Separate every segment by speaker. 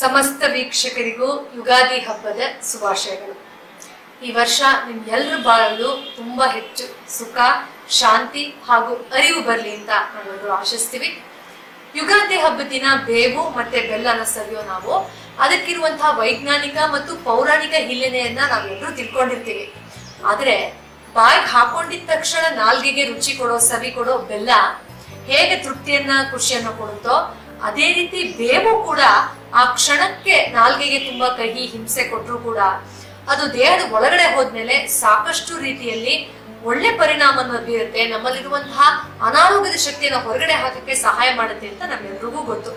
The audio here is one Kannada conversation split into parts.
Speaker 1: ಸಮಸ್ತ ವೀಕ್ಷಕರಿಗೂ ಯುಗಾದಿ ಹಬ್ಬದ ಶುಭಾಶಯಗಳು. ಈ ವರ್ಷ ನಿಮ್ಗೆಲ್ಲರ ಬಾಳಲು ತುಂಬಾ ಹೆಚ್ಚು ಸುಖ, ಶಾಂತಿ ಹಾಗೂ ಅರಿವು ಬರಲಿ ಅಂತ ನಾವೆಲ್ಲರೂ ಆಶಿಸ್ತೀವಿ. ಯುಗಾದಿ ಹಬ್ಬದ ದಿನ ಬೇವು ಮತ್ತೆ ಬೆಲ್ಲನ ಸವಿಯೋ ನಾವು. ಅದಕ್ಕಿರುವಂತಹ ವೈಜ್ಞಾನಿಕ ಮತ್ತು ಪೌರಾಣಿಕ ಹಿನ್ನೆಲೆಯನ್ನ ನಾವೆಲ್ಲರೂ ತಿಳ್ಕೊಂಡಿರ್ತೀವಿ. ಆದ್ರೆ ಬಾಯಿಗೆ ಹಾಕೊಂಡಿದ ತಕ್ಷಣ ನಾಲ್ಗೆಗೆ ರುಚಿ ಕೊಡೋ, ಸವಿ ಕೊಡೋ ಬೆಲ್ಲ ಹೇಗೆ ತೃಪ್ತಿಯನ್ನ, ಖುಷಿಯನ್ನ ಕೊಡುತ್ತೋ ಅದೇ ರೀತಿ ಬೇವು ಕೂಡ ಆ ಕ್ಷಣಕ್ಕೆ ನಾಲ್ಗೆಗೆ ತುಂಬಾ ಕಹಿ ಹಿಂಸೆ ಕೊಟ್ಟರು ಕೂಡ ಅದು ದೇಹದ ಒಳಗಡೆ ಹೋದ್ಮೇಲೆ ಸಾಕಷ್ಟು ರೀತಿಯಲ್ಲಿ ಒಳ್ಳೆ ಪರಿಣಾಮವನ್ನು ಬೀರುತ್ತೆ. ನಮ್ಮಲ್ಲಿರುವಂತಹ ಅನಾರೋಗ್ಯದ ಶಕ್ತಿಯನ್ನು ಹೊರಗಡೆ ಹಾಕಕ್ಕೆ ಸಹಾಯ ಮಾಡುತ್ತೆ ಅಂತ ನಮ್ಮೆಲ್ರಿಗೂ ಗೊತ್ತು.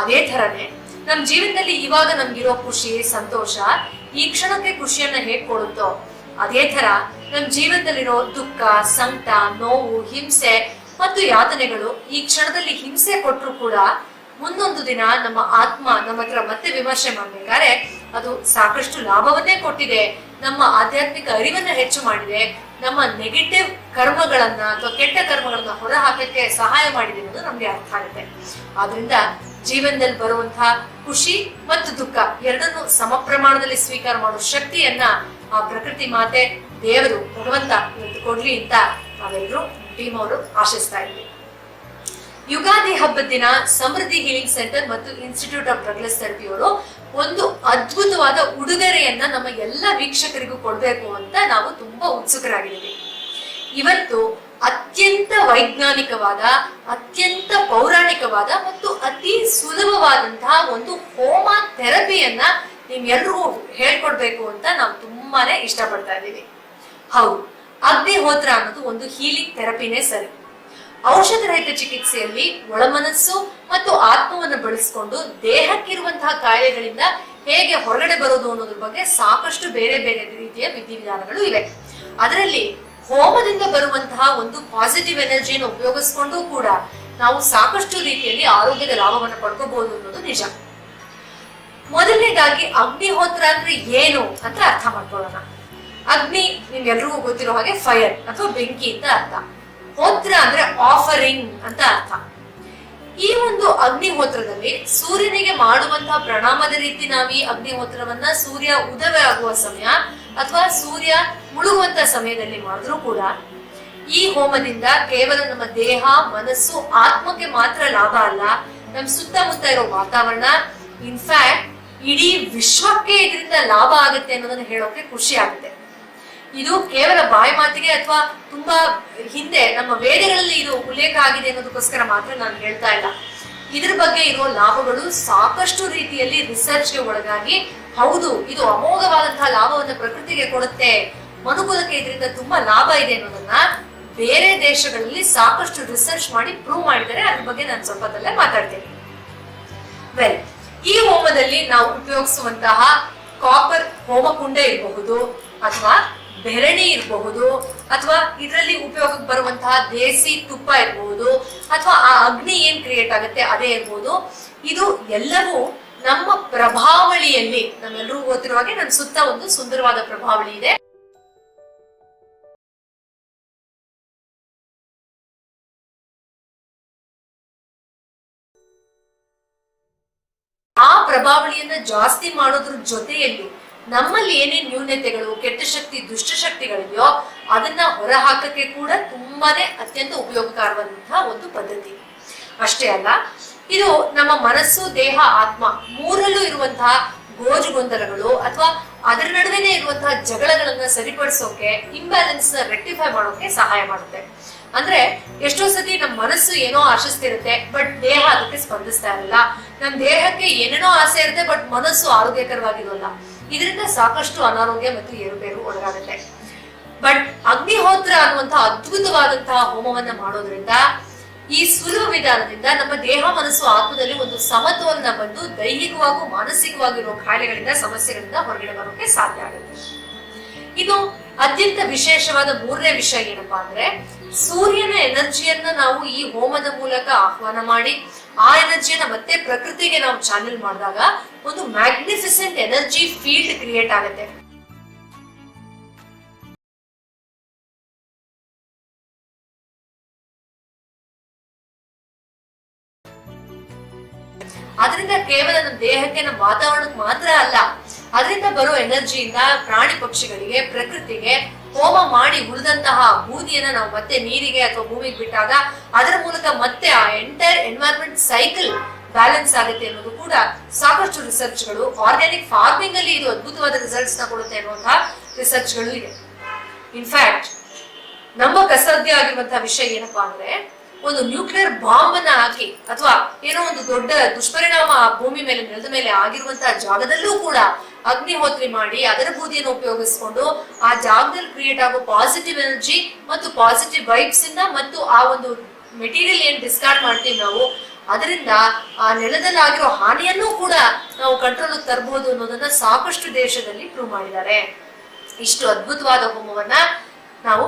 Speaker 1: ಅದೇ ತರನೇ ನಮ್ ಜೀವನದಲ್ಲಿ ಇವಾಗ ನಮ್ಗಿರೋ ಖುಷಿ, ಸಂತೋಷ ಈ ಕ್ಷಣಕ್ಕೆ ಖುಷಿಯನ್ನ ಹೇಗ್ ಕೊಡುತ್ತೋ, ಅದೇ ತರ ನಮ್ ಜೀವನದಲ್ಲಿರೋ ದುಃಖ, ಸಂಕಟ, ನೋವು, ಹಿಂಸೆ ಮತ್ತು ಯಾತನೆಗಳು ಈ ಕ್ಷಣದಲ್ಲಿ ಹಿಂಸೆ ಕೊಟ್ಟರು ಕೂಡ ಮುಂದೊಂದು ದಿನ ನಮ್ಮ ಆತ್ಮ ನಮ್ಮ ಹತ್ರ ಮತ್ತೆ ವಿಮರ್ಶೆ ಮಾಡ್ಬೇಕಾದ್ರೆ ಅದು ಸಾಕಷ್ಟು ಲಾಭವನ್ನೇ ಕೊಟ್ಟಿದೆ. ನಮ್ಮ ಆಧ್ಯಾತ್ಮಿಕ ಅರಿವನ್ನ ಹೆಚ್ಚು ಮಾಡಿದೆ. ನಮ್ಮ ನೆಗೆಟಿವ್ ಕರ್ಮಗಳನ್ನ ಅಥವಾ ಕೆಟ್ಟ ಕರ್ಮಗಳನ್ನ ಹೊರ ಹಾಕಕ್ಕೆ ಸಹಾಯ ಮಾಡಿದೆ ಅನ್ನೋದು ನಮ್ಗೆ ಅರ್ಥ ಆಗುತ್ತೆ. ಆದ್ರಿಂದ ಜೀವನದಲ್ಲಿ ಬರುವಂತಹ ಖುಷಿ ಮತ್ತು ದುಃಖ ಎರಡನ್ನು ಸಮ ಪ್ರಮಾಣದಲ್ಲಿ ಸ್ವೀಕಾರ ಮಾಡೋ ಶಕ್ತಿಯನ್ನ ಆ ಪ್ರಕೃತಿ ಮಾತೆ, ದೇವರು ಭಗವಂತ ಕೊಡ್ಲಿ ಅಂತ ನಾವೆಲ್ಲರೂ ಟೀಮ್ ಅವರು ಆಶಿಸ್ತಾ ಇದ್ವಿ. ಯುಗಾದಿ ಹಬ್ಬದ ದಿನ ಸಮೃದ್ಧಿ ಹೀಲಿಂಗ್ ಸೆಂಟರ್ ಮತ್ತು ಇನ್ಸ್ಟಿಟ್ಯೂಟ್ ಆಫ್ ಡ್ರಗ್ಲೆಸ್ ಥೆರಪಿ ಅವರು ಒಂದು ಅದ್ಭುತವಾದ ಉಡುಗೊರೆಯನ್ನ ನಮ್ಮ ಎಲ್ಲ ವೀಕ್ಷಕರಿಗೂ ಕೊಡಬೇಕು ಅಂತ ನಾವು ತುಂಬಾ ಉತ್ಸುಕರಾಗಿದ್ದೀವಿ. ಇವತ್ತು ಅತ್ಯಂತ ವೈಜ್ಞಾನಿಕವಾದ, ಅತ್ಯಂತ ಪೌರಾಣಿಕವಾದ ಮತ್ತು ಅತಿ ಸುಲಭವಾದಂತಹ ಒಂದು ಹೋಮ ಥೆರಪಿಯನ್ನ ನಿಮ್ಗೆಲ್ರಿಗೂ ಹೇಳ್ಕೊಡ್ಬೇಕು ಅಂತ ನಾವು ತುಂಬಾನೇ ಇಷ್ಟಪಡ್ತಾ ಇದ್ದೀವಿ. ಹೌದು. ಅಗ್ನಿಹೋತ್ರ ಅನ್ನೋದು ಒಂದು ಹೀಲಿಂಗ್ ಥೆರಪಿನೇ ಸರಿ. ಔಷಧ ರಹಿತ ಚಿಕಿತ್ಸೆಯಲ್ಲಿ ಒಳಮನಸ್ಸು ಮತ್ತು ಆತ್ಮವನ್ನು ಬಳಸಿಕೊಂಡು ದೇಹಕ್ಕಿರುವಂತಹ ಕಾಯಿಲೆಗಳಿಂದ ಹೇಗೆ ಹೊರಗಡೆ ಬರೋದು ಅನ್ನೋದ್ರ ಬಗ್ಗೆ ಸಾಕಷ್ಟು ಬೇರೆ ಬೇರೆ ರೀತಿಯ ವಿಧಿವಿಧಾನಗಳು ಇವೆ. ಅದರಲ್ಲಿ ಹೋಮದಿಂದ ಬರುವಂತಹ ಒಂದು ಪಾಸಿಟಿವ್ ಎನರ್ಜಿಯನ್ನು ಉಪಯೋಗಿಸ್ಕೊಂಡು ಕೂಡ ನಾವು ಸಾಕಷ್ಟು ರೀತಿಯಲ್ಲಿ ಆರೋಗ್ಯದ ಲಾಭವನ್ನು ಪಡ್ಕೋಬಹುದು ಅನ್ನೋದು ನಿಜ. ಮೊದಲನೇದಾಗಿ ಅಗ್ನಿಹೋತ್ರ ಅಂದ್ರೆ ಏನು ಅಂತ ಅರ್ಥ ಮಾಡ್ಕೊಳ್ಳೋಣ. ಅಗ್ನಿ ನಿಮ್ಗೆಲ್ರಿಗೂ ಗೊತ್ತಿರೋ ಹಾಗೆ ಫೈರ್ ಅಥವಾ ಬೆಂಕಿ ಅಂತ ಅರ್ಥ. ಹೋತ್ರ ಅಂದ್ರೆ ಆಫರಿಂಗ್ ಅಂತ ಅರ್ಥ. ಈ ಒಂದು ಅಗ್ನಿಹೋತ್ರದಲ್ಲಿ ಸೂರ್ಯನಿಗೆ ಮಾಡುವಂತಹ ಪ್ರಣಾಮದ ರೀತಿ ನಾವು ಈ ಅಗ್ನಿಹೋತ್ರವನ್ನ ಸೂರ್ಯ ಉದಯ ಆಗುವ ಸಮಯ ಅಥವಾ ಸೂರ್ಯ ಮುಳುಗುವಂತ ಸಮಯದಲ್ಲಿ ಮಾಡಿದ್ರು ಕೂಡ ಈ ಹೋಮದಿಂದ ಕೇವಲ ನಮ್ಮ ದೇಹ, ಮನಸ್ಸು, ಆತ್ಮಕ್ಕೆ ಮಾತ್ರ ಲಾಭ ಅಲ್ಲ. ನಮ್ ಸುತ್ತಮುತ್ತ ಇರೋ ವಾತಾವರಣ ಇನ್ಫ್ಯಾಕ್ಟ್ ಇಡೀ ವಿಶ್ವಕ್ಕೆ ಇದರಿಂದ ಲಾಭ ಆಗುತ್ತೆ ಅನ್ನೋದನ್ನ ಹೇಳೋಕೆ ಖುಷಿ ಆಗುತ್ತೆ. ಇದು ಕೇವಲ ಬಾಯಿ ಮಾತಿಗೆ ಅಥವಾ ತುಂಬಾ ಹಿಂದೆ ನಮ್ಮ ವೇದಗಳಲ್ಲಿ ಇದು ಉಲ್ಲೇಖ ಆಗಿದೆ ಅನ್ನೋದಕ್ಕೋಸ್ಕರ ಮಾತ್ರ ನಾನು ಹೇಳ್ತಾ ಇಲ್ಲ. ಇದ್ರ ಬಗ್ಗೆ ಇರೋ ಲಾಭಗಳು ಸಾಕಷ್ಟು ರೀತಿಯಲ್ಲಿ ರಿಸರ್ಚ್ಗೆ ಒಳಗಾಗಿ ಹೌದು, ಇದು ಅಮೋಘವಾದಂತಹ ಲಾಭವನ್ನು ಪ್ರಕೃತಿಗೆ ಕೊಡುತ್ತೆ. ಮನುಕುಲಕ್ಕೆ ಇದರಿಂದ ತುಂಬಾ ಲಾಭ ಇದೆ ಅನ್ನೋದನ್ನ ಬೇರೆ ದೇಶಗಳಲ್ಲಿ ಸಾಕಷ್ಟು ರಿಸರ್ಚ್ ಮಾಡಿ ಪ್ರೂವ್ ಮಾಡಿದರೆ ಅದ್ರ ಬಗ್ಗೆ ನಾನು ಸ್ವಲ್ಪದಲ್ಲೇ ಮಾತಾಡ್ತೇನೆ. ವೆಲ್ ಈ ಹೋಮದಲ್ಲಿ ನಾವು ಉಪಯೋಗಿಸುವಂತಹ ಕಾಪರ್ ಹೋಮಕುಂಡ ಇರಬಹುದು ಅಥವಾ ಬೆರಣಿ ಇರಬಹುದು ಅಥವಾ ಇದರಲ್ಲಿ ಉಪಯೋಗಕ್ಕೆ ಬರುವಂತಹ ದೇಸಿ ತುಪ್ಪ ಇರಬಹುದು ಅಥವಾ ಆ ಅಗ್ನಿ ಏನ್ ಕ್ರಿಯೇಟ್ ಆಗುತ್ತೆ ಅದೇ ಇರಬಹುದು ಇದು ಎಲ್ಲವೂ ನಮ್ಮ ಪ್ರಭಾವಳಿಯಲ್ಲಿ, ನಮ್ಮೆಲ್ಲರೂ ಗೊತ್ತಿರುವ ಹಾಗೆ ನನ್ನ ಸುತ್ತ ಒಂದು ಸುಂದರವಾದ ಪ್ರಭಾವಳಿ ಇದೆ. ಆ ಪ್ರಭಾವಳಿಯನ್ನ ಜಾಸ್ತಿ ಮಾಡೋದ್ರ ಜೊತೆಯಲ್ಲಿ ನಮ್ಮಲ್ಲಿ ಏನೇನು ನ್ಯೂನತೆಗಳು, ಕೆಟ್ಟ ಶಕ್ತಿ ದುಷ್ಟಶಕ್ತಿಗಳಿದೆಯೋ ಅದನ್ನ ಹೊರ ಹಾಕಕ್ಕೆ ಕೂಡ ತುಂಬಾನೇ ಅತ್ಯಂತ ಉಪಯೋಗಕಾರವಾದಂತಹ ಒಂದು ಪದ್ಧತಿ. ಅಷ್ಟೇ ಅಲ್ಲ, ಇದು ನಮ್ಮ ಮನಸ್ಸು, ದೇಹ, ಆತ್ಮ ಮೂರಲ್ಲೂ ಇರುವಂತಹ ಗೋಜು ಗೊಂದಲಗಳು ಅಥವಾ ಅದರ ನಡುವೆನೆ ಇರುವಂತಹ ಜಗಳಗಳನ್ನ ಸರಿಪಡಿಸೋಕೆ ಇಂಬ್ಯಾಲೆನ್ಸ್ನ ರೆಕ್ಟಿಫೈ ಮಾಡೋಕೆ ಸಹಾಯ ಮಾಡುತ್ತೆ. ಅಂದ್ರೆ ಎಷ್ಟೋ ಸತಿ ನಮ್ಮ ಮನಸ್ಸು ಏನೋ ಆಶಿಸ್ತಿರುತ್ತೆ ಬಟ್ ದೇಹ ಅದಕ್ಕೆ ಸ್ಪಂದಿಸ್ತಾ ಇರಲ್ಲ. ನಮ್ಮ ದೇಹಕ್ಕೆ ಏನೇನೋ ಆಸೆ ಇರುತ್ತೆ ಬಟ್ ಮನಸ್ಸು ಆರೋಗ್ಯಕರವಾಗಿರೋಲ್ಲ. ಇದರಿಂದ ಸಾಕಷ್ಟು ಅನಾರೋಗ್ಯ ಮತ್ತು ಏರುಪೇರು ಒಳಗಾಗುತ್ತೆ. ಬಟ್ ಅಗ್ನಿಹೋತ್ರ ಅನ್ನುವಂತಹ ಅದ್ಭುತವಾದಂತಹ ಹೋಮವನ್ನ ಮಾಡೋದ್ರಿಂದ ಈ ಸುಲಭ ವಿಧಾನದಿಂದ ನಮ್ಮ ದೇಹ ಮನಸ್ಸು ಆತ್ಮದಲ್ಲಿ ಒಂದು ಸಮತೋಲನ ಬಂದು ದೈಹಿಕವಾಗೂ ಮಾನಸಿಕವಾಗಿರುವ ಕಾಯಿಲೆಗಳಿಂದ ಸಮಸ್ಯೆಗಳಿಂದ ಹೊರಗಡೆ ಬರೋಕೆ ಸಾಧ್ಯ ಆಗುತ್ತೆ. ಇದು ಅತ್ಯಂತ ವಿಶೇಷವಾದ ಮೂರನೇ ವಿಷಯ ಏನಪ್ಪಾ ಅಂದ್ರೆ ಸೂರ್ಯನ ಎನರ್ಜಿಯನ್ನ ನಾವು ಈ ಹೋಮದ ಮೂಲಕ ಆಹ್ವಾನ ಮಾಡಿ ಆ ಎನರ್ಜಿಯನ್ನ ಮತ್ತೆ ಪ್ರಕೃತಿಗೆ ನಾವು ಚಾನೆಲ್ ಮಾಡಿದಾಗ ಒಂದು ಮ್ಯಾಗ್ನಿಫಿಸೆಂಟ್ ಎನರ್ಜಿ ಫೀಲ್ಡ್ ಕ್ರಿಯೇಟ್ ಆಗುತ್ತೆ. ಅದರಿಂದ ಕೇವಲ ನಮ್ಮ ದೇಹಕ್ಕೆ, ನಮ್ಮ ವಾತಾವರಣಕ್ಕೆ ಮಾತ್ರ ಅಲ್ಲ ಅದರಿಂದ ಬರೋ ಎನರ್ಜಿಯಿಂದ ಪ್ರಾಣಿ ಪಕ್ಷಿಗಳಿಗೆ, ಪ್ರಕೃತಿಗೆ ಹೋಮ ಮಾಡಿ ಉಳಿದಂತಹ ಬೂದಿಯನ್ನ ನಾವು ಮತ್ತೆ ನೀರಿಗೆ ಅಥವಾ ಭೂಮಿಗೆ ಬಿಟ್ಟಾಗ, ಅದರ ಮೂಲಕ ಮತ್ತೆ ಆ ಎಂಟೈರ್ ಎನ್ವೈರನ್ಮೆಂಟ್ ಸೈಕಲ್ ಬ್ಯಾಲೆನ್ಸ್ ಆಗುತ್ತೆ ಅನ್ನೋದು ಕೂಡ ಸಾಕಷ್ಟು ರಿಸರ್ಚ್ಗಳು, ಆರ್ಗ್ಯಾನಿಕ್ ಫಾರ್ಮಿಂಗ್ ಅಲ್ಲಿ ಇದು ಅದ್ಭುತವಾದ ರಿಸಲ್ಟ್ಸ್ನ ಕೊಡುತ್ತೆ ಅನ್ನುವಂತಹ ರಿಸರ್ಚ್ಗಳು ಇದೆ ಇನ್ಫ್ಯಾಕ್ಟ್ ನಮ್ಮ ಕಸಾಧ್ಯ ಆಗಿರುವಂತಹ ವಿಷಯ ಏನಪ್ಪಾ ಅಂದ್ರೆ, ಒಂದು ನ್ಯೂಕ್ಲಿಯರ್ ಬಾಂಬ್ ಅನ್ನ ಹಾಕಿ ಅಥವಾ ಏನೋ ಒಂದು ದೊಡ್ಡ ದುಷ್ಪರಿಣಾಮ ಆ ಭೂಮಿ ಮೇಲೆ, ನೆಲದ ಮೇಲೆ ಆಗಿರುವಂತಹ ಜಾಗದಲ್ಲೂ ಕೂಡ ಅಗ್ನಿಹೋತ್ರಿ ಮಾಡಿ ಅದರ ಬೂದಿಯನ್ನು ಉಪಯೋಗಿಸಿಕೊಂಡು ಆ ಜಾಗದಲ್ಲಿ ಕ್ರಿಯೇಟ್ ಆಗೋ ಪಾಸಿಟಿವ್ ಎನರ್ಜಿ ಮತ್ತು ಪಾಸಿಟಿವ್ ವೈಬ್ಸ್ ಇಂದ ಮತ್ತು ಆ ಒಂದು ಮೆಟೀರಿಯಲ್ ಏನ್ ಡಿಸ್ಕಾರ್ಡ್ ಮಾಡ್ತೀವಿ ನಾವು ಅದರಿಂದ ಆ ನೆಲದಲ್ಲಾಗಿರೋ ಹಾನಿಯನ್ನು ಕೂಡ ನಾವು ಕಂಟ್ರೋಲ್ ತರಬಹುದು ಅನ್ನೋದನ್ನ ಸಾಕಷ್ಟು ದೇಶದಲ್ಲಿ ಪ್ರೂವ್ ಮಾಡಿದ್ದಾರೆ. ಇಷ್ಟು ಅದ್ಭುತವಾದ ಹೋಮವನ್ನ ನಾವು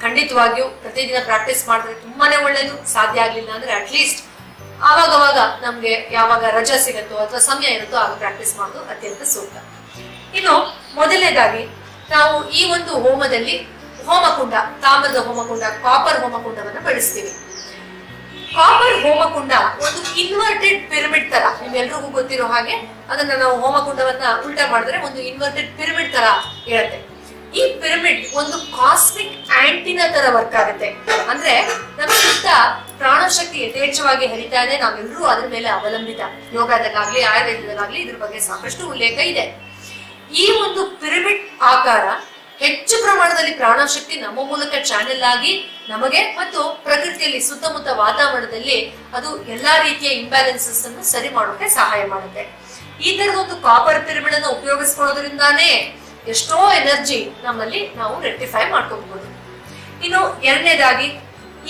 Speaker 1: ಖಂಡಿತವಾಗಿಯೂ ಪ್ರತಿದಿನ ಪ್ರಾಕ್ಟೀಸ್ ಮಾಡಿದ್ರೆ ತುಂಬಾನೇ ಒಳ್ಳೇದು. ಸಾಧ್ಯ ಆಗ್ಲಿಲ್ಲ ಅಂದ್ರೆ ಅಟ್ಲೀಸ್ಟ್ ಆವಾಗವಾಗ ನಮ್ಗೆ ಯಾವಾಗ ರಜಾ ಸಿಗುತ್ತೋ ಅಥವಾ ಸಮಯ ಇರುತ್ತೋ ಆಗ ಪ್ರಾಕ್ಟೀಸ್ ಮಾಡೋದು ಅತ್ಯಂತ ಸೂಕ್ತ. ಇನ್ನು ಮೊದಲನೇದಾಗಿ ನಾವು ಈ ಒಂದು ಹೋಮದಲ್ಲಿ ಹೋಮಕುಂಡ, ತಾಮ್ರದ ಹೋಮಕುಂಡ ಕಾಪರ್ ಹೋಮಕುಂಡವನ್ನು ಬಳಸ್ತೀವಿ. ಕಾಪರ್ ಹೋಮಕುಂಡ, ಒಂದು ಇನ್ವರ್ಟೆಡ್ ಪಿರಮಿಡ್ ತರ. ನಿಮ್ಗೆಲ್ರಿಗೂ ಗೊತ್ತಿರೋ ಹಾಗೆ ಅದನ್ನ ನಾವು ಹೋಮಕುಂಡವನ್ನ ಉಲ್ಟಾ ಮಾಡಿದ್ರೆ ಒಂದು ಇನ್ವರ್ಟೆಡ್ ಪಿರಮಿಡ್ ತರ ಇರುತ್ತೆ. ಈ ಪಿರಮಿಡ್ ಒಂದು ಕಾಸ್ಮಿಕ್ ಆಂಟಿನ ತರ ವರ್ಕ್ ಆಗುತ್ತೆ. ಅಂದ್ರೆ ನಮ್ಮ ಸುತ್ತ ಪ್ರಾಣಶಕ್ತಿ ಯಥೇಚ್ಛವಾಗಿ ಹರಿತಾ ಇದೆ ನಾವೆಲ್ಲರೂ ಅದ್ರ ಮೇಲೆ ಅವಲಂಬಿತ. ಯೋಗದಲ್ಲಾಗ್ಲಿ, ಆಯುರ್ವೇದದಲ್ಲಾಗ್ಲಿ ಇದ್ರ ಬಗ್ಗೆ ಸಾಕಷ್ಟು ಉಲ್ಲೇಖ ಇದೆ. ಈ ಒಂದು ಪಿರಮಿಡ್ ಆಕಾರ ಹೆಚ್ಚು ಪ್ರಮಾಣದಲ್ಲಿ ಪ್ರಾಣಶಕ್ತಿ ನಮ್ಮ ಮೂಲಕ ಚಾನೆಲ್ ಆಗಿ ನಮಗೆ ಮತ್ತು ಪ್ರಕೃತಿಯಲ್ಲಿ ಸುತ್ತಮುತ್ತ ವಾತಾವರಣದಲ್ಲಿ ಅದು ಎಲ್ಲಾ ರೀತಿಯ ಇಂಬ್ಯಾಲೆನ್ಸಸ್ ಅನ್ನು ಸರಿ ಮಾಡೋಕೆ ಸಹಾಯ ಮಾಡುತ್ತೆ. ಈ ತರದ ಒಂದು ಕಾಪರ್ ಪಿರಮಿಡ್ ಅನ್ನು ಉಪಯೋಗಿಸ್ಕೊಳ್ಳೋದ್ರಿಂದಾನೇ ಎಷ್ಟೋ ಎನರ್ಜಿ ನಮ್ಮಲ್ಲಿ ನಾವು ರೆಕ್ಟಿಫೈ ಮಾಡ್ಕೋಬಹುದು ಇನ್ನು ಎರಡನೇದಾಗಿ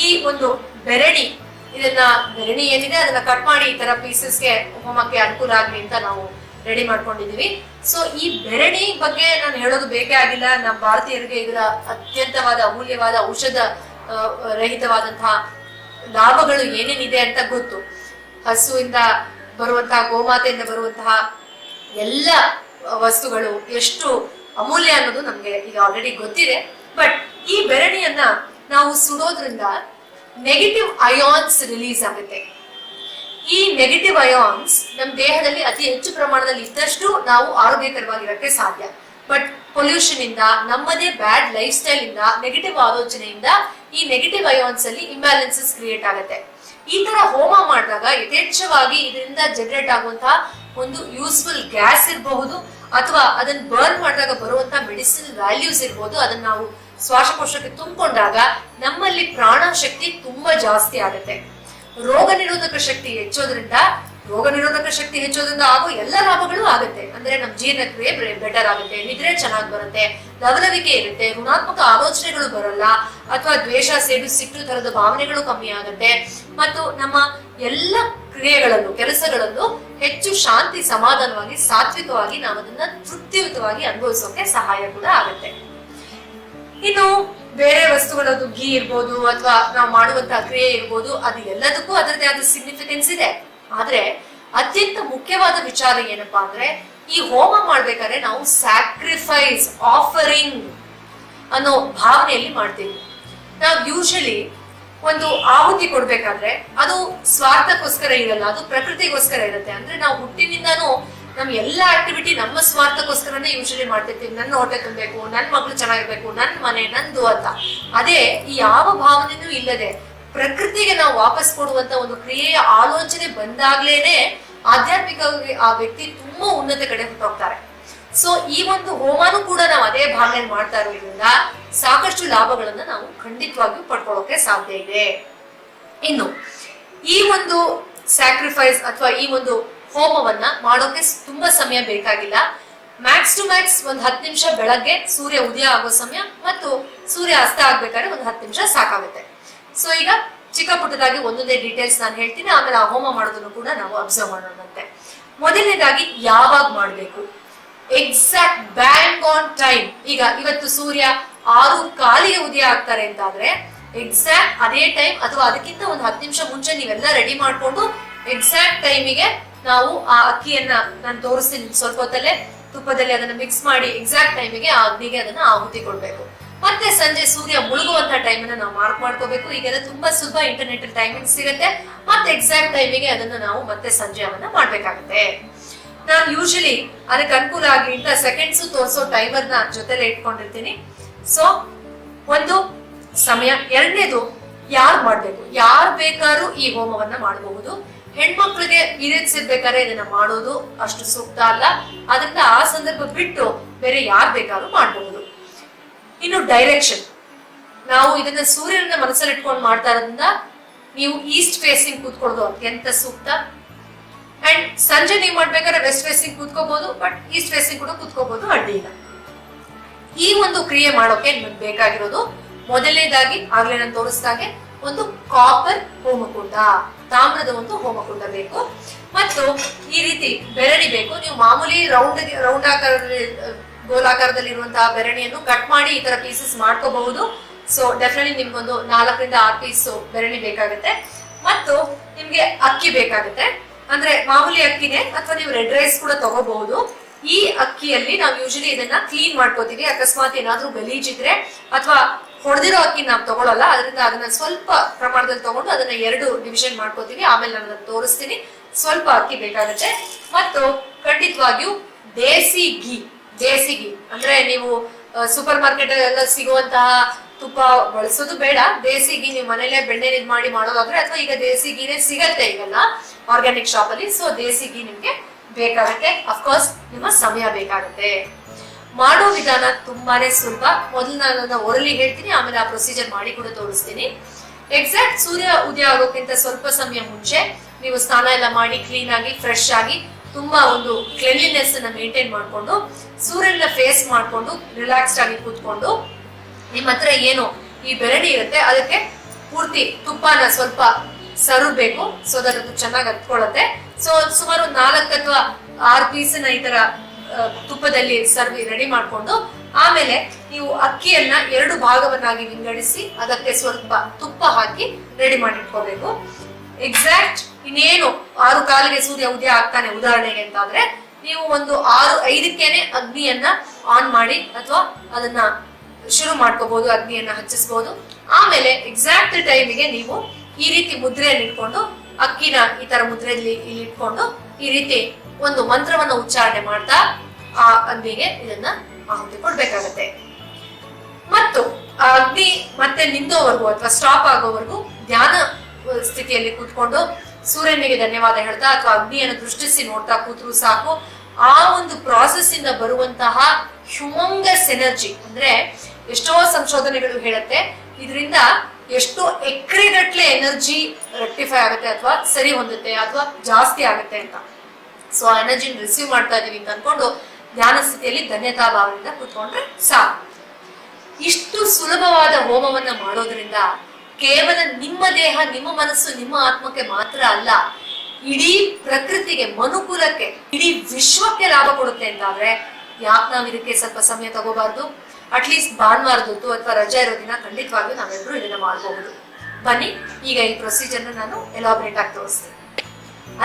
Speaker 1: ಈ ಒಂದು ಬೆರಣಿ, ಇದನ್ನ ಬೆರಣಿ ಏನಿದೆ, ಅದನ್ನ ಕಟ್ ಮಾಡಿ ಈ ತರ ಪೀಸಸ್ಗೆ ಹೋಮಕ್ಕೆ ಅನುಕೂಲ ಆಗ್ಲಿ ಅಂತ ನಾವು ರೆಡಿ ಮಾಡ್ಕೊಂಡಿದೀವಿ. ಸೊ ಈ ಬೆರಣಿ ಬಗ್ಗೆ ನಾನು ಹೇಳೋದು ಬೇಕೇ ಆಗಿಲ್ಲ. ನಮ್ಮ ಭಾರತೀಯರಿಗೆ ಇದರ ಅತ್ಯಂತವಾದ, ಅಮೂಲ್ಯವಾದ ಔಷಧ ರಹಿತವಾದಂತಹ ಲಾಭಗಳು ಏನೇನಿದೆ ಅಂತ ಗೊತ್ತು. ಹಸುವಿಂದ ಬರುವಂತಹ, ಗೋಮಾತೆಯಿಂದ ಬರುವಂತಹ ಎಲ್ಲ ವಸ್ತುಗಳು ಎಷ್ಟು ಅಮೂಲ್ಯ ಅನ್ನೋದು ನಮ್ಗೆ ಈಗ ಆಲ್ರೆಡಿ ಗೊತ್ತಿದೆ. ಬಟ್ ಈ ಬೆರಣಿಯನ್ನ ನಾವು ಸುಡೋದ್ರಿಂದ ನೆಗೆಟಿವ್ ಅಯಾನ್ಸ್ ರಿಲೀಸ್ ಆಗುತ್ತೆ. ಈ ನೆಗೆಟಿವ್ ಅಯಾನ್ಸ್ ನಮ್ಮ ದೇಹದಲ್ಲಿ ಅತಿ ಹೆಚ್ಚು ಪ್ರಮಾಣದಲ್ಲಿ ಇದ್ದಷ್ಟು ನಾವು ಆರೋಗ್ಯಕರವಾಗಿರಕ್ಕೆ ಸಾಧ್ಯ. ಬಟ್ ಪೊಲ್ಯೂಷನ್ ಇಂದ, ನಮ್ಮದೇ ಬ್ಯಾಡ್ ಲೈಫ್ ಸ್ಟೈಲ್ ಇಂದ ನೆಗೆಟಿವ್ ಆಲೋಚನೆಯಿಂದ ಈ ನೆಗೆಟಿವ್ ಅಯಾನ್ಸ್ ಅಲ್ಲಿ ಇಂಬ್ಯಾಲೆನ್ಸಸ್ ಕ್ರಿಯೇಟ್ ಆಗುತ್ತೆ. ಈ ತರ ಹೋಮ ಮಾಡಿದಾಗ ಯಥೇಚ್ಛವಾಗಿ ಇದರಿಂದ ಜನರೇಟ್ ಆಗುವಂತಹ ಒಂದು ಯೂಸ್ಫುಲ್ ಗ್ಯಾಸ್ ಇರಬಹುದು ಅಥವಾ ಅದನ್ನ ಬರ್ನ್ ಮಾಡಿದಾಗ ಬರುವಂತಹ ಮೆಡಿಸಿನ್ ವ್ಯಾಲ್ಯೂಸ್ ಇರ್ಬೋದು. ಅದನ್ನ ನಾವು ಶ್ವಾಸಕೋಶಕ್ಕೆ ತುಂಬಿಕೊಂಡಾಗ ನಮ್ಮಲ್ಲಿ ಪ್ರಾಣ ಶಕ್ತಿ ತುಂಬಾ ಜಾಸ್ತಿ ಆಗುತ್ತೆ. ರೋಗ ನಿರೋಧಕ ಶಕ್ತಿ ಹೆಚ್ಚೋದ್ರಿಂದ ರೋಗ ನಿರೋಧಕ ಶಕ್ತಿ ಹೆಚ್ಚೋದ್ರಿಂದ ಆಗೋ ಎಲ್ಲ ಲಾಭಗಳು ಆಗುತ್ತೆ. ಅಂದ್ರೆ ನಮ್ಮ ಜೀರ್ಣಕ್ರಿಯೆ ಬೆಟರ್ ಆಗುತ್ತೆ. ನಿದ್ರೆ ಚೆನ್ನಾಗಿ ಬರುತ್ತೆ. ಲವಲವಿಕೆ ಇರುತ್ತೆ. ಋಣಾತ್ಮಕ ಆಲೋಚನೆಗಳು ಬರಲ್ಲ. ಅಥವಾ ದ್ವೇಷ ಸೇಡು ಸಿಟ್ಟು ತರದ ಭಾವನೆಗಳು ಕಮ್ಮಿ ಆಗುತ್ತೆ. ಮತ್ತು ನಮ್ಮ ಎಲ್ಲ ಕ್ರಿಯೆಗಳಲ್ಲೂ, ಕೆಲಸಗಳಲ್ಲೂ ಹೆಚ್ಚು ಶಾಂತಿ, ಸಮಾಧಾನವಾಗಿ, ಸಾತ್ವಿಕವಾಗಿ ನಾವು ಅದನ್ನ ತೃಪ್ತಿಯುತವಾಗಿ ಅನುಭವಿಸೋಕೆ ಸಹಾಯ ಕೂಡ ಆಗುತ್ತೆ. ಇನ್ನು ಬೇರೆ ವಸ್ತುಗಳದ್ದು ಘೀ ಇರ್ಬೋದು ಅಥವಾ ನಾವು ಮಾಡುವಂತಹ ಕ್ರಿಯೆ ಇರ್ಬೋದು, ಅದು ಎಲ್ಲದಕ್ಕೂ ಅದರದೇ ಆದ ಸಿಗ್ನಿಫಿಕೆನ್ಸ್ ಇದೆ. ಆದ್ರೆ ಅತ್ಯಂತ ಮುಖ್ಯವಾದ ವಿಚಾರ ಏನಪ್ಪಾ ಅಂದ್ರೆ, ಈ ಹೋಮ ಮಾಡ್ಬೇಕಾದ್ರೆ ನಾವು ಸ್ಯಾಕ್ರಿಫೈಸ್ ಆಫರಿಂಗ್ ಅನ್ನೋ ಭಾವನೆಯಲ್ಲಿ ಮಾಡ್ತೀವಿ. ನಾವು ಯೂಶಲಿ ಒಂದು ಆಹುತಿ ಕೊಡ್ಬೇಕಾದ್ರೆ ಅದು ಸ್ವಾರ್ಥಕ್ಕೋಸ್ಕರ ಇರಲ್ಲ, ಅದು ಪ್ರಕೃತಿಗೋಸ್ಕರ ಇರುತ್ತೆ. ಅಂದ್ರೆ ನಾವು ಹುಟ್ಟಿನಿಂದಾನು ನಮ್ ಎಲ್ಲ ಆಕ್ಟಿವಿಟಿ ನಮ್ಮ ಸ್ವಾರ್ಥಕ್ಕೋಸ್ಕರನೇ ಯೂಶಲಿ ಮಾಡ್ತಿರ್ತೀವಿ ನನ್ನ ಹೊಟ್ಟೆ ತುಂಬಬೇಕು ನನ್ನ ಮಗಳು ಚೆನ್ನಾಗಿರ್ಬೇಕು ನನ್ನ ಮನೆ, ನಂದು ಅಂತ. ಅದೇ ಈ ಯಾವ ಭಾವನೆನೂ ಇಲ್ಲದೆ ಪ್ರಕೃತಿಗೆ ನಾವು ವಾಪಸ್ ಕೊಡುವಂತ ಒಂದು ಕ್ರಿಯೆಯ ಆಲೋಚನೆ ಬಂದಾಗ್ಲೇನೆ ಆಧ್ಯಾತ್ಮಿಕವಾಗಿ ಆ ವ್ಯಕ್ತಿ ತುಂಬಾ ಉನ್ನತ ಕಡೆ ಹೊರಟೋಗ್ತಾರೆ ಸೊ ಈ ಒಂದು ಹೋಮಾನು ಕೂಡ ನಾವು ಅದೇ ಭಾವನೆ ಮಾಡ್ತಾ ಇರೋದ್ರಿಂದ ಸಾಕಷ್ಟು ಲಾಭಗಳನ್ನ ನಾವು ಖಂಡಿತವಾಗಿಯೂ ಪಡ್ಕೊಳ್ಳೋಕೆ ಸಾಧ್ಯ ಇದೆ. ಇನ್ನು, ಈ ಒಂದು ಸ್ಯಾಕ್ರಿಫೈಸ್ ಅಥವಾ ಈ ಒಂದು ಹೋಮವನ್ನ ಮಾಡೋಕೆ ತುಂಬಾ ಸಮಯ ಬೇಕಾಗಿಲ್ಲ. ಮ್ಯಾಕ್ಸ್ ಟು ಮ್ಯಾಕ್ಸ್ ಒಂದ್ ಹತ್ತು ನಿಮಿಷ ಬೆಳಗ್ಗೆ ಸೂರ್ಯ ಉದಯ ಆಗೋ ಸಮಯ ಮತ್ತು ಸೂರ್ಯ ಅಸ್ತ ಆಗ್ಬೇಕಾದ್ರೆ ಒಂದ್ ಹತ್ತು ನಿಮಿಷ ಸಾಕಾಗುತ್ತೆ. ಸೊ ಈಗ ಚಿಕ್ಕ ಪುಟ್ಟದಾಗಿ ಒಂದೊಂದೇ ಡೀಟೇಲ್ಸ್ ನಾನು ಹೇಳ್ತೀನಿ, ಆಮೇಲೆ ಆ ಹೋಮ ಮಾಡೋದನ್ನು ಕೂಡ ನಾವು ಅಬ್ಸರ್ವ್ ಮಾಡೋಣಂತೆ. ಮೊದಲನೇದಾಗಿ ಯಾವಾಗ ಮಾಡಬೇಕು? ಎಕ್ಸಾಕ್ಟ್ ಬ್ಯಾಂಗ್ ಆನ್ ಟೈಮ್ ಈಗ ಇವತ್ತು ಸೂರ್ಯ ಆರು ಕಾಲಿಗೆ ಉದಯ ಆಗ್ತಾರೆ ಅಂತಾದ್ರೆ ಎಕ್ಸಾಕ್ಟ್ ಅದೇ ಟೈಮ್ ಅಥವಾ ಅದಕ್ಕಿಂತ ಒಂದು ಹತ್ತು ನಿಮಿಷ ಮುಂಚೆ ನೀವೆಲ್ಲ ರೆಡಿ ಮಾಡ್ಕೊಂಡು ಎಕ್ಸಾಕ್ಟ್ ಟೈಮಿಗೆ ನಾವು ಆ ಅಕ್ಕಿಯನ್ನ ನಾನು ತೋರಿಸ್ತೀನಿ ಸ್ವಲ್ಪ ಹೊತ್ತಲ್ಲೇ. ತುಪ್ಪದಲ್ಲಿ ಅದನ್ನ ಮಿಕ್ಸ್ ಮಾಡಿ ಎಕ್ಸಾಕ್ಟ್ ಟೈಮಿಗೆ ಆ ಅಗ್ನಿಗೆ ಅದನ್ನ ಆಹುತಿ ಕೊಡ್ಬೇಕು. ಮತ್ತೆ ಸಂಜೆ ಸೂರ್ಯ ಮುಳುಗುವಂತ ಟೈಮ್ ಅನ್ನ ನಾವು ಮಾರ್ಕ್ ಮಾಡ್ಕೋಬೇಕು. ಈಗೆಲ್ಲ ತುಂಬಾ ಸುಲಭ ಇಂಟರ್ನೆಟ್ ಟೈಮಿಂಗ್ ಸಿಗುತ್ತೆ. ಮತ್ತೆ ಎಕ್ಸಾಕ್ಟ್ ಟೈಮಿಗೆ ಅದನ್ನ ನಾವು ಮತ್ತೆ ಸಂಜೆ ಅವನ್ನ ಮಾಡ್ಬೇಕಾಗುತ್ತೆ. ನಾನು ಯೂಶಲಿ ಅದಕ್ಕೆ ಅನುಕೂಲ ಆಗಿ ಅಂತ ಸೆಕೆಂಡ್ಸ್ ತೋರಿಸೋ ಟೈಮರ್ನ ಜೊತೆಲೆ ಇಟ್ಕೊಂಡಿರ್ತೀನಿ. ಸೊ ಒಂದು ಸಮಯ. ಎರಡನೇದು ಯಾರು ಮಾಡ್ಬೇಕು? ಯಾರು ಬೇಕಾದ್ರೂ ಈ ಹೋಮವನ್ನ ಮಾಡಬಹುದು. ಹೆಣ್ಮಕ್ಳಿಗೆ ಪೀರಿಯಡ್ಸ್ ಇರ್ಬೇಕಾದ್ರೆ ಇದನ್ನ ಮಾಡೋದು ಅಷ್ಟು ಸೂಕ್ತ ಅಲ್ಲ. ಅದನ್ನ ಆ ಸಂದರ್ಭ ಬಿಟ್ಟು ಬೇರೆ ಯಾರು ಬೇಕಾದ್ರೂ ಮಾಡಬಹುದು. ಇನ್ನು ಡೈರೆಕ್ಷನ್ ನಾವು ಇದನ್ನ ಸೂರ್ಯನ ಮನಸ್ಸಲ್ಲಿ ಇಟ್ಕೊಂಡು ಮಾಡ್ತಾ ಇರೋದ್ರಿಂದ ನೀವು ಈಸ್ಟ್ ಫೇಸಿಂಗ್ ಕೂತ್ಕೊಳ್ಳೋದು ಅತ್ಯಂತ ಸೂಕ್ತ. ಅಂಡ್ ಸಂಜೆ ನೀವು ಮಾಡ್ಬೇಕಾದ್ರೆ ವೆಸ್ಟ್ ಫೇಸಿಂಗ್ ಕೂತ್ಕೋಬಹುದು ಬಟ್ ಈಸ್ಟ್ ಫೇಸಿಂಗ್ ಕೂಡ ಕೂತ್ಕೋಬಹುದು ಅಡ್ಡಿ ಇಲ್ಲ. ಈ ಒಂದು ಕ್ರಿಯೆ ಮಾಡೋಕೆ ನಿಮ್ಗೆ ಬೇಕಾಗಿರೋದು ಮೊದಲನೇದಾಗಿ ಆಗ್ಲೇ ನಾನು ತೋರಿಸ್ದಾಗೆ ಒಂದು ಕಾಪರ್ ಹೋಮಕುಂಡ, ತಾಮ್ರದ ಒಂದು ಹೋಮಕುಂಡ ಬೇಕು. ಮತ್ತು ಈ ರೀತಿ ಬೆರಣಿ ಬೇಕು. ನೀವು ಮಾಮೂಲಿ ರೌಂಡ್ ರೌಂಡ್ ಆಕಾರದಲ್ಲಿ, ಗೋಲಾಕಾರದಲ್ಲಿರುವಂತಹ ಬೆರಣಿಯನ್ನು ಕಟ್ ಮಾಡಿ ಈ ತರ ಪೀಸಸ್ ಮಾಡ್ಕೋಬಹುದು. ಸೊ ಡೆಫಿನೆಟ್ಲಿ ನಿಮ್ಗೊಂದು ನಾಲ್ಕರಿಂದ ಆರು ಪೀಸ್ ಬೆರಣಿ ಬೇಕಾಗುತ್ತೆ. ಮತ್ತು ನಿಮ್ಗೆ ಅಕ್ಕಿ ಬೇಕಾಗುತ್ತೆ. ಅಂದ್ರೆ ಮಾಮೂಲಿ ಅಕ್ಕಿನೇ ಅಥವಾ ನೀವು ರೆಡ್ ರೈಸ್ ಕೂಡ ತಗೋಬಹುದು. ಈ ಅಕ್ಕಿಯಲ್ಲಿ ನಾವು ಯೂಶಲಿ ಇದನ್ನ ಕ್ಲೀನ್ ಮಾಡ್ಕೋತೀವಿ. ಅಕಸ್ಮಾತ್ ಏನಾದ್ರೂ ಗಲೀಜಿದ್ರೆ ಅಥವಾ ಹೊಡೆದಿರೋ ಅಕ್ಕಿ ನಾವು ತಗೊಳಲ್ಲ. ಅದರಿಂದ ಅದನ್ನ ಸ್ವಲ್ಪ ಪ್ರಮಾಣದಲ್ಲಿ ತಗೊಂಡು ಅದನ್ನ ಎರಡು ಡಿವಿಷನ್ ಮಾಡ್ಕೋತೀವಿ. ಆಮೇಲೆ ನಾನು ಅದನ್ನ ತೋರಿಸ್ತೀನಿ. ಸ್ವಲ್ಪ ಅಕ್ಕಿ ಬೇಕಾಗುತ್ತೆ. ಮತ್ತು ಖಂಡಿತವಾಗಿಯೂ ದೇಸಿ ಘೀ ದೇಸಿ ಘೀ. ಅಂದ್ರೆ ನೀವು ಸೂಪರ್ ಮಾರ್ಕೆಟ್ ಎಲ್ಲ ಸಿಗುವಂತಹ ತುಪ್ಪ ಬಳಸೋದು ಬೇಡ. ದೇಸಿ ಘೀ ನೀವು ಮನೇಲೆ ಬೆಣ್ಣೆ ನಿದ್ ಮಾಡಿ ಮಾಡೋದಾದ್ರೆ ಅಥವಾ ಈಗ ದೇಸಿ ಘೀನೇ ಸಿಗತ್ತೆ ಈಗೆಲ್ಲ ಆರ್ಗ್ಯಾನಿಕ್ ಶಾಪ್ ಅಲ್ಲಿ. ಸೊ ದೇಸಿ ಘೀ ನಿಮ್ಗೆ ಬೇಕಾಗುತ್ತೆ. ಅಫ್ಕೋರ್ಸ್ ನಿಮ್ಮ ಸಮಯ ಬೇಕಾಗುತ್ತೆ. ಮಾಡೋ ವಿಧಾನ ತುಂಬಾನೇ ಸುಲಭ. ಮೊದಲು ನಾನು ಅದನ್ನ ಒರಲಿ ಹೇಳ್ತೀನಿ, ಆಮೇಲೆ ಆ ಪ್ರೊಸೀಜರ್ ಮಾಡಿ ಕೂಡ ತೋರಿಸ್ತೀನಿ. ಎಕ್ಸಾಕ್ಟ್ ಸೂರ್ಯ ಉದಯ ಆಗೋಕ್ಕಿಂತ ಸ್ವಲ್ಪ ಸಮಯ ಮುಂಚೆ ನೀವು ಸ್ನಾನ ಎಲ್ಲ ಮಾಡಿ ಕ್ಲೀನ್ ಆಗಿ ಫ್ರೆಶ್ ಆಗಿ ತುಂಬಾ ಒಂದು ಕ್ಲೆನ್ಲಿನೆಸ್ ಅನ್ನ ಮೇಂಟೈನ್ ಮಾಡಿಕೊಂಡು ಸೂರ್ಯನ ಫೇಸ್ ಮಾಡಿಕೊಂಡು ರಿಲ್ಯಾಕ್ಸ್ಡ್ ಆಗಿ ಕೂತ್ಕೊಂಡು ನಿಮ್ಮ ಹತ್ರ ಏನು ಈ ಬೆರಣಿ ಇರುತ್ತೆ, ಅದಕ್ಕೆ ಪೂರ್ತಿ ತುಪ್ಪನ ಸ್ವಲ್ಪ ಸರುಬೇಕು ಸೊ ದಟ್ ಅದು ಚೆನ್ನಾಗಿ ಹತ್ಕೊಳ್ಳುತ್ತೆ ಸೊ ಸುಮಾರು ನಾಲ್ಕು ಅಥವಾ ಆರು ಪೀಸನ್ನ ಈ ತರ ತುಪ್ಪದಲ್ಲಿ ಸರ್ವಿ ರೆಡಿ ಮಾಡ್ಕೊಂಡು ಆಮೇಲೆ ನೀವು ಅಕ್ಕಿಯನ್ನ ಎರಡು ಭಾಗವನ್ನಾಗಿ ವಿಂಗಡಿಸಿ ಅದಕ್ಕೆ ಸ್ವಲ್ಪ ತುಪ್ಪ ಹಾಕಿ ರೆಡಿ ಮಾಡಿ ಇಟ್ಕೋಬೇಕು ಎಕ್ಸಾಕ್ಟ್ ಇನ್ನೇನು ಆರು ಕಾಲಿಗೆ ಸೂರ್ಯ ಉದಯ ಆಗ್ತಾನೆ ಉದಾಹರಣೆಗೆ ಅಂತಾದ್ರೆ ನೀವು ಒಂದು ಆರು ಐದಕ್ಕೇನೆ ಅಗ್ನಿಯನ್ನ ಆನ್ ಮಾಡಿ ಅಥವಾ ಅದನ್ನ ಶುರು ಮಾಡ್ಕೋಬಹುದು ಅಗ್ನಿಯನ್ನ ಹಚ್ಚಿಸಬಹುದು ಆಮೇಲೆ ಎಕ್ಸಾಕ್ಟ್ ಟೈಮಿಗೆ ನೀವು ಈ ರೀತಿ ಮುದ್ರೆಯಲ್ಲಿ ಇಟ್ಕೊಂಡು ಅಕ್ಕಿನ ಈ ತರ ಮುದ್ರೆಯಲ್ಲಿ ಇಲ್ಲಿ ಇಟ್ಕೊಂಡು ಈ ರೀತಿ ಒಂದು ಮಂತ್ರವನ್ನ ಉಚ್ಚಾರಣೆ ಮಾಡ್ತಾ ಆ ಅಗ್ನಿಗೆ ಇದನ್ನ ಆಹುತಿ ಕೊಡ್ಬೇಕಾಗತ್ತೆ. ಮತ್ತು ಆ ಅಗ್ನಿ ಮತ್ತೆ ನಿಂತೋವರೆಗೂ ಅಥವಾ ಸ್ಟಾಪ್ ಆಗೋವರೆಗೂ ಧ್ಯಾನ ಸ್ಥಿತಿಯಲ್ಲಿ ಕೂತ್ಕೊಂಡು ಸೂರ್ಯನಿಗೆ ಧನ್ಯವಾದ ಹೇಳ್ತಾ ಅಥವಾ ಅಗ್ನಿಯನ್ನು ದೃಷ್ಟಿಸಿ ನೋಡ್ತಾ ಕೂತ್ರು ಸಾಕು. ಆ ಒಂದು ಪ್ರಾಸೆಸ್ ಇಂದ ಬರುವಂತಹ ಹ್ಯೂಮಂಗಸ್ ಎನರ್ಜಿ ಅಂದ್ರೆ ಎಷ್ಟೋ ಸಂಶೋಧನೆಗಳು ಹೇಳುತ್ತೆ, ಇದರಿಂದ ಎಷ್ಟು ಎಕರೆಗಟ್ಲೆ ಎನರ್ಜಿ ರೆಕ್ಟಿಫೈ ಆಗುತ್ತೆ ಅಥವಾ ಸರಿ ಹೊಂದುತ್ತೆ ಅಥವಾ ಜಾಸ್ತಿ ಆಗುತ್ತೆ ಅಂತ. ಸೊ ಆ ಎನರ್ಜಿನ ರಿಸೀವ್ ಮಾಡ್ತಾ ಇದ್ದೀವಿ ಅಂತ ಅನ್ಕೊಂಡು ಧ್ಯಾನ ಸ್ಥಿತಿಯಲ್ಲಿ ಧನ್ಯತಾ ಭಾವದಿಂದ ಕೂತ್ಕೊಂಡ್ರೆ ಸಾಕು. ಇಷ್ಟು ಸುಲಭವಾದ ಹೋಮವನ್ನ ಮಾಡೋದ್ರಿಂದ ಕೇವಲ ನಿಮ್ಮ ದೇಹ, ನಿಮ್ಮ ಮನಸ್ಸು, ನಿಮ್ಮ ಆತ್ಮಕ್ಕೆ ಮಾತ್ರ ಅಲ್ಲ, ಇಡೀ ಪ್ರಕೃತಿಗೆ, ಮನುಕುಲಕ್ಕೆ, ಇಡೀ ವಿಶ್ವಕ್ಕೆ ಲಾಭ ಕೊಡುತ್ತೆ ಅಂತಾದ್ರೆ ಯಾಕೆ ನಾವು ಇದಕ್ಕೆ ಸ್ವಲ್ಪ ಸಮಯ ತಗೋಬಾರ್ದು? ಅಟ್ಲೀಸ್ಟ್ ಭಾನುವಾರದೊತ್ತು ಅಥವಾ ರಜೆ ಇರೋ ದಿನ ಖಂಡಿತವಾಗ್ಲೂ ನಾವೆಲ್ಲರೂ ಇದನ್ನ ಮಾಡಬಹುದು. ಬನ್ನಿ, ಈಗ ಈ ಪ್ರೊಸೀಜರ್ನ ನಾನು ಎಲಾಬ್ರೇಟ್ ಆಗಿ ತೋರಿಸ್ತೀನಿ.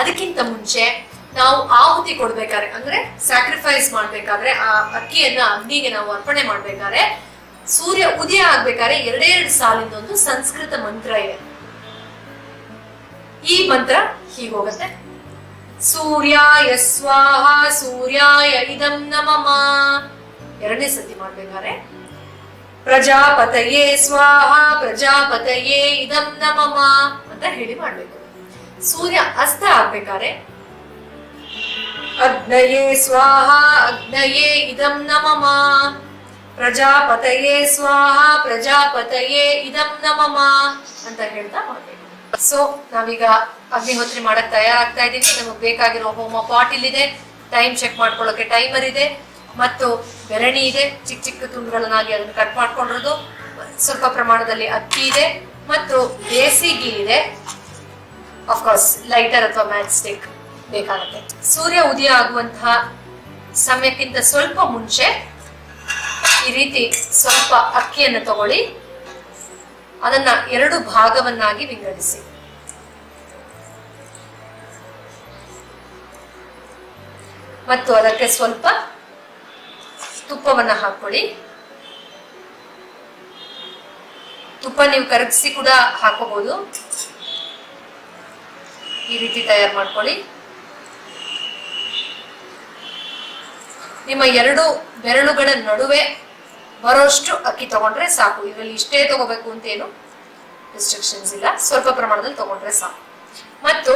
Speaker 1: ಅದಕ್ಕಿಂತ ಮುಂಚೆ ನಾವು ಆಹುತಿ ಕೊಡ್ಬೇಕಾದ್ರೆ, ಅಂದ್ರೆ ಸ್ಯಾಕ್ರಿಫೈಸ್ ಮಾಡ್ಬೇಕಾದ್ರೆ, ಆ ಅಕ್ಕಿಯನ್ನ ಅಗ್ನಿಗೆ ನಾವು ಅರ್ಪಣೆ ಮಾಡ್ಬೇಕಾದ್ರೆ, ಸೂರ್ಯ ಉದಯ ಆಗ್ಬೇಕಾದ್ರೆ ಎರಡೆರಡು ಎರಡು ಸಾಲಿಂದ ಒಂದು ಸಂಸ್ಕೃತ ಮಂತ್ರ ಇದೆ. ಈ ಮಂತ್ರ ಹೀಗೋಗತ್ತೆ. ಸೂರ್ಯಾಯ ಸ್ವಾಹ, ಸೂರ್ಯಾಯ ಇದಂ ನಮಮ ಎರಡನೇ ಸತಿ ಮಾಡ್ಬೇಕಾದ್ರೆ, ಪ್ರಜಾಪತಯೇ ಸ್ವಾಹ, ಪ್ರಜಾಪತಯೇ ಇದಂ ನಮಮ ಅಂತ ಹೇಳಿ ಮಾಡ್ಬೇಕು. ಸೂರ್ಯ ಅಸ್ತ ಆಗ್ಬೇಕಾದ್ರೆ ಅಗ್ನಯೇ ಸ್ವಾಹ ಅಗ್ನಯೇ ಇದಂ ನಮಮ ಪ್ರಜಾಪತಯೇ ಸ್ವಾಹ ಪ್ರಜಾಪತಯೇ ಇದಂ ನಮಮ ಅಂತ ಹೇಳ್ತಾ ಮಾಡ್ಬೇಕು ಸೊ ನಾವೀಗ ಅಗ್ನಿಹೋತ್ರಿ ಮಾಡಕ್ ತಯಾರಾಗ್ತಾ ಇದೀವಿ. ನಮಗೆ ಬೇಕಾಗಿರೋ ಹೋಮ ಪಾಟ್ ಇಲ್ಲಿದೆ ಟೈಮ್ ಚೆಕ್ ಮಾಡ್ಕೊಳ್ಳೋಕೆ ಟೈಮರ್ ಇದೆ. ಮತ್ತು ಬೆರಣಿ ಇದೆ. ಚಿಕ್ಕ ಚಿಕ್ಕ ತುಂಡುಗಳನ್ನಾಗಿ ಅದನ್ನು ಕಟ್ ಮಾಡ್ಕೊಂಡಿರೋದು. ಸ್ವಲ್ಪ ಪ್ರಮಾಣದಲ್ಲಿ ಅಕ್ಕಿ ಇದೆ. ಮತ್ತು ಬೇಸಿಗೆ ಇದೆ. ಅಫ್ಕೋರ್ಸ್ ಲೈಟರ್ ಅಥವಾ ಮ್ಯಾಚ್ ಸ್ಟಿಕ್ ಬೇಕಾಗುತ್ತೆ. ಸೂರ್ಯ ಉದಯ ಆಗುವಂತಹ ಸಮಯಕ್ಕಿಂತ ಸ್ವಲ್ಪ ಮುಂಚೆ ಈ ರೀತಿ ಸ್ವಲ್ಪ ಅಕ್ಕಿಯನ್ನು ತಗೊಳ್ಳಿ. ಅದನ್ನ ಎರಡು ಭಾಗವನ್ನಾಗಿ ವಿಂಗಡಿಸಿ. ಮತ್ತು ಅದಕ್ಕೆ ಸ್ವಲ್ಪ ತುಪ್ಪವನ್ನ ಹಾಕೊಳ್ಳಿ ತುಪ್ಪ ನೀವು ಕರಗಿಸಿ ಕೂಡ ಹಾಕೋಬಹುದು ಈ ರೀತಿ ತಯಾರು ಮಾಡ್ಕೊಳ್ಳಿ. ನಿಮ್ಮ ಎರಡು ಬೆರಳುಗಳ ನಡುವೆ ಬರೋಷ್ಟು ಅಕ್ಕಿ ತಗೊಂಡ್ರೆ ಸಾಕು. ಇದರಲ್ಲಿ ಇಷ್ಟೇ ತಗೋಬೇಕು ಅಂತ ಏನು ರಿಸ್ಟ್ರಿಕ್ಷನ್ಸ್ ಇಲ್ಲ. ಸ್ವಲ್ಪ ಪ್ರಮಾಣದಲ್ಲಿ ತಗೊಂಡ್ರೆ ಸಾಕು. ಮತ್ತು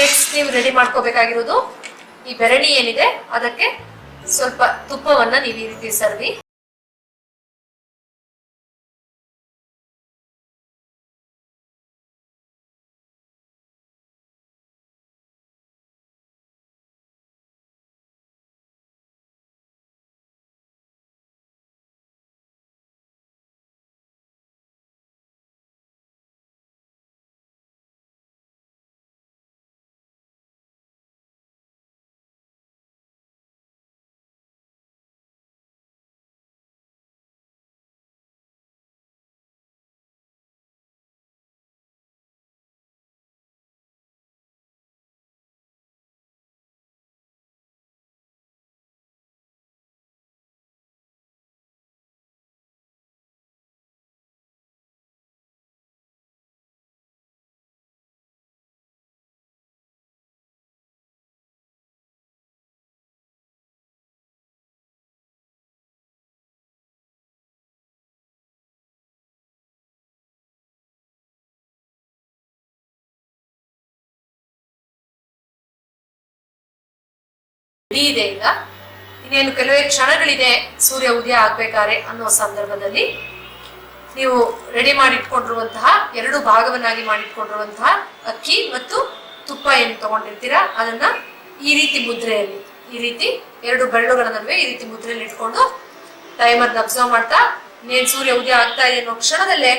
Speaker 1: ನೆಕ್ಸ್ಟ್ ನೀವು ರೆಡಿ ಮಾಡ್ಕೋಬೇಕಾಗಿರೋದು ಈ ಬೆರಣಿ ಏನಿದೆ, ಅದಕ್ಕೆ ಸ್ವಲ್ಪ ತುಪ್ಪವನ್ನ ನೀವು ಈ ರೀತಿ ಸರ್ವಿ. ರೆಡಿ ಇದೆ ಈಗ. ಇನ್ನೇನು ಕೆಲವೇ ಕ್ಷಣಗಳಿದೆ ಸೂರ್ಯ ಉದಯ ಆಗ್ಬೇಕಾರೆ ಅನ್ನೋ ಸಂದರ್ಭದಲ್ಲಿ ನೀವು ರೆಡಿ ಮಾಡಿಟ್ಕೊಂಡಿರುವಂತಹ, ಎರಡು ಭಾಗವನ್ನಾಗಿ ಮಾಡಿಟ್ಕೊಂಡಿರುವಂತಹ ಅಕ್ಕಿ ಮತ್ತು ತುಪ್ಪ ಏನು ತಗೊಂಡಿರ್ತೀರಾ? ಅದನ್ನ ಈ ರೀತಿ ಮುದ್ರೆಯಲ್ಲಿ, ಈ ರೀತಿ ಎರಡು ಬೆರಳುಗಳ ನಡುವೆ ಈ ರೀತಿ ಮುದ್ರೆಯಲ್ಲಿ ಇಟ್ಕೊಂಡು ಟೈಮರ್ ಅಬ್ಸರ್ವ್ ಮಾಡ್ತಾ, ಇನ್ನೇನು ಸೂರ್ಯ ಉದಯ ಆಗ್ತಾ ಇದೆ ಅನ್ನೋ ಕ್ಷಣದಲ್ಲೇ,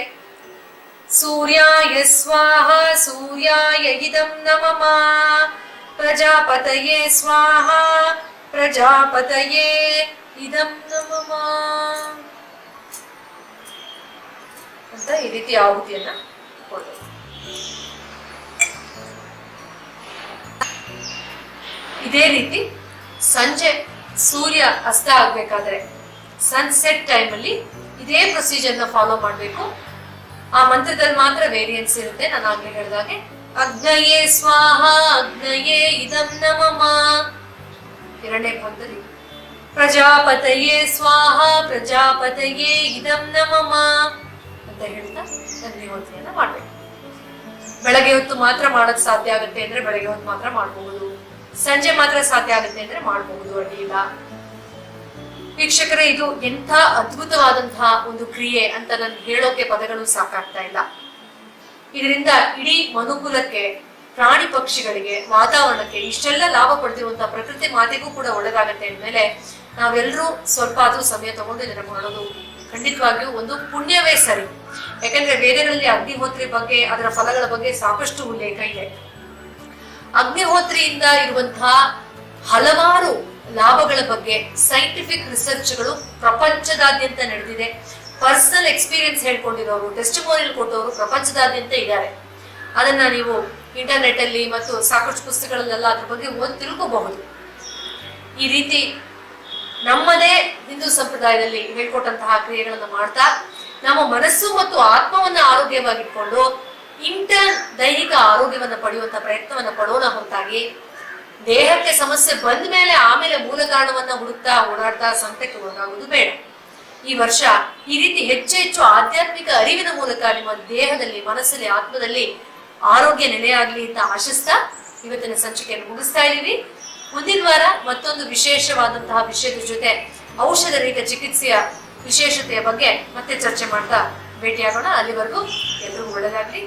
Speaker 1: ಸೂರ್ಯಾಯ ಸ್ವಾಹ, ಸೂರ್ಯಾಯ ಇದಂ ನಮಮ ಪ್ರಜಾಪತಯೇ ಸ್ವಾಹ, ಪ್ರಜಾಪತಯೇ ಇದಂ ನಮಮ ಅಂತ ಈ ರೀತಿ ಆಹುತಿಯನ್ನ ಇದೇ ರೀತಿ ಸಂಜೆ ಸೂರ್ಯ ಅಸ್ತ ಆಗ್ಬೇಕಾದ್ರೆ ಸನ್ಸೆಟ್ ಟೈಮ್ ಅಲ್ಲಿ ಇದೇ ಪ್ರೊಸೀಜರ್ನ ಫಾಲೋ ಮಾಡಬೇಕು. ಆ ಮಂತ್ರದಲ್ಲಿ ಮಾತ್ರ ವೇರಿಯನ್ಸ್ ಇರುತ್ತೆ. ನಾನು ಆಗ್ಲೇ ಹೇಳಿದಾಗೆ ಅಗ್ನಯೇ ಸ್ವಾಹ, ಅಗ್ನಯೇ ಇದಂ ನಮಮ ಎರಡನೇ ಪದದಲ್ಲಿ, ಪ್ರಜಾಪತಯೇ ಸ್ವಾಹ, ಪ್ರಜಾಪತಯೇ ಇದಂ ನಮಮ ಅಂತ ಹೇಳ್ತಾ ಅಗ್ನಿಹೋತ್ರಿಯನ್ನ ಮಾಡ್ಬೇಕು. ಬೆಳಗ್ಗೆ ಹೊತ್ತು ಮಾತ್ರ ಮಾಡೋಕ್ ಸಾಧ್ಯ ಆಗುತ್ತೆ ಅಂದ್ರೆ ಬೆಳಗ್ಗೆ ಹೊತ್ತು ಮಾತ್ರ ಮಾಡಬಹುದು ಸಂಜೆ ಮಾತ್ರ ಸಾಧ್ಯ ಆಗುತ್ತೆ ಅಂದ್ರೆ ಮಾಡಬಹುದು ಅಡ್ಡಿಯಿಲ್ಲ. ವೀಕ್ಷಕರೇ, ಇದು ಎಂಥ ಅದ್ಭುತವಾದಂತಹ ಒಂದು ಕ್ರಿಯೆ ಅಂತ ನಾನು ಹೇಳೋಕೆ ಪದಗಳು ಸಾಕಾಗ್ತಾ ಇಲ್ಲ. ಇದರಿಂದ ಇಡೀ ಮನುಕುಲಕ್ಕೆ, ಪ್ರಾಣಿ ಪಕ್ಷಿಗಳಿಗೆ, ವಾತಾವರಣಕ್ಕೆ ಇಷ್ಟೆಲ್ಲ ಲಾಭ ಪಡೆದಿರುವಂತಹ ಪ್ರಕೃತಿ ಮಾತೆಗೂ ಕೂಡ ಒಳ್ಳೇದಾಗತ್ತೆ ಅಂದ್ಮೇಲೆ ನಾವೆಲ್ಲರೂ ಸ್ವಲ್ಪ ಆದ್ರೂ ಸಮಯ ತಗೊಂಡು ಇದನ್ನು ಮಾಡೋದು ಖಂಡಿತವಾಗಿಯೂ ಒಂದು ಪುಣ್ಯವೇ ಸರಿ. ಯಾಕಂದ್ರೆ ವೇದಗಳಲ್ಲಿ ಅಗ್ನಿಹೋತ್ರಿ ಬಗ್ಗೆ, ಅದರ ಫಲಗಳ ಬಗ್ಗೆ ಸಾಕಷ್ಟು ಉಲ್ಲೇಖ ಇದೆ. ಅಗ್ನಿಹೋತ್ರಿಯಿಂದ ಇರುವಂತಹ ಹಲವಾರು ಲಾಭಗಳ ಬಗ್ಗೆ ಸೈಂಟಿಫಿಕ್ ರಿಸರ್ಚ್ಗಳು ಪ್ರಪಂಚದಾದ್ಯಂತ ನಡೆದಿದೆ. ಪರ್ಸನಲ್ ಎಕ್ಸ್ಪೀರಿಯನ್ಸ್ ಹೇಳ್ಕೊಂಡಿರೋರು ಟೆಸ್ಟಿಮೋನಿಯಲ್ ಕೊಟ್ಟವರು ಪ್ರಪಂಚದಾದ್ಯಂತ ಇದ್ದಾರೆ. ಅದನ್ನ ನೀವು ಇಂಟರ್ನೆಟ್ ಅಲ್ಲಿ ಮತ್ತು ಸಾಕಷ್ಟು ಪುಸ್ತಕಗಳಲ್ಲೆಲ್ಲ ಅದ್ರ ಬಗ್ಗೆ ಓದಿ ತಿಳ್ಕೋಬಹುದು. ಈ ರೀತಿ ನಮ್ಮದೇ ಹಿಂದೂ ಸಂಪ್ರದಾಯದಲ್ಲಿ ಹೇಳ್ಕೊಟ್ಟಂತಹ ಕ್ರಿಯೆಗಳನ್ನು ಮಾಡ್ತಾ, ನಮ್ಮ ಮನಸ್ಸು ಮತ್ತು ಆತ್ಮವನ್ನ ಆರೋಗ್ಯವಾಗಿಟ್ಕೊಂಡು ಇಂಟರ್ ದೈಹಿಕ ಆರೋಗ್ಯವನ್ನು ಪಡೆಯುವಂತ ಪ್ರಯತ್ನವನ್ನು ಪಡೋಣ ಹೊರತಾಗಿ ದೇಹಕ್ಕೆ ಸಮಸ್ಯೆ ಬಂದ ಮೇಲೆ ಆಮೇಲೆ ಮೂಲ ಕಾರಣವನ್ನ ಹುಡುಕ್ತಾ ಓಡಾಡ್ತಾ ಸಂಕಟಕ್ಕೆ ಒಳಗಾಗುವುದು ಬೇಡ. ಈ ವರ್ಷ ಈ ರೀತಿ ಹೆಚ್ಚು ಹೆಚ್ಚು ಆಧ್ಯಾತ್ಮಿಕ ಅರಿವಿನ ಮೂಲಕ ನಿಮ್ಮ ದೇಹದಲ್ಲಿ, ಮನಸ್ಸಲ್ಲಿ, ಆತ್ಮದಲ್ಲಿ ಆರೋಗ್ಯ ನೆಲೆಯಾಗಲಿ ಅಂತ ಆಶಿಸ್ತಾ ಇವತ್ತಿನ ಸಂಚಿಕೆಯನ್ನು ಮುಗಿಸ್ತಾ ಇದ್ದೀವಿ. ಮುಂದಿನ ವಾರ ಮತ್ತೊಂದು ವಿಶೇಷವಾದಂತಹ ವಿಷಯದ ಜೊತೆ ಔಷಧ ರಹಿತ ಚಿಕಿತ್ಸೆಯ ವಿಶೇಷತೆಯ ಬಗ್ಗೆ ಮತ್ತೆ ಚರ್ಚೆ ಮಾಡ್ತಾ ಭೇಟಿಯಾಗೋಣ. ಅಲ್ಲಿವರೆಗೂ ಎಲ್ಲರೂ ಒಳ್ಳೆಯದಾಗ್ಲಿ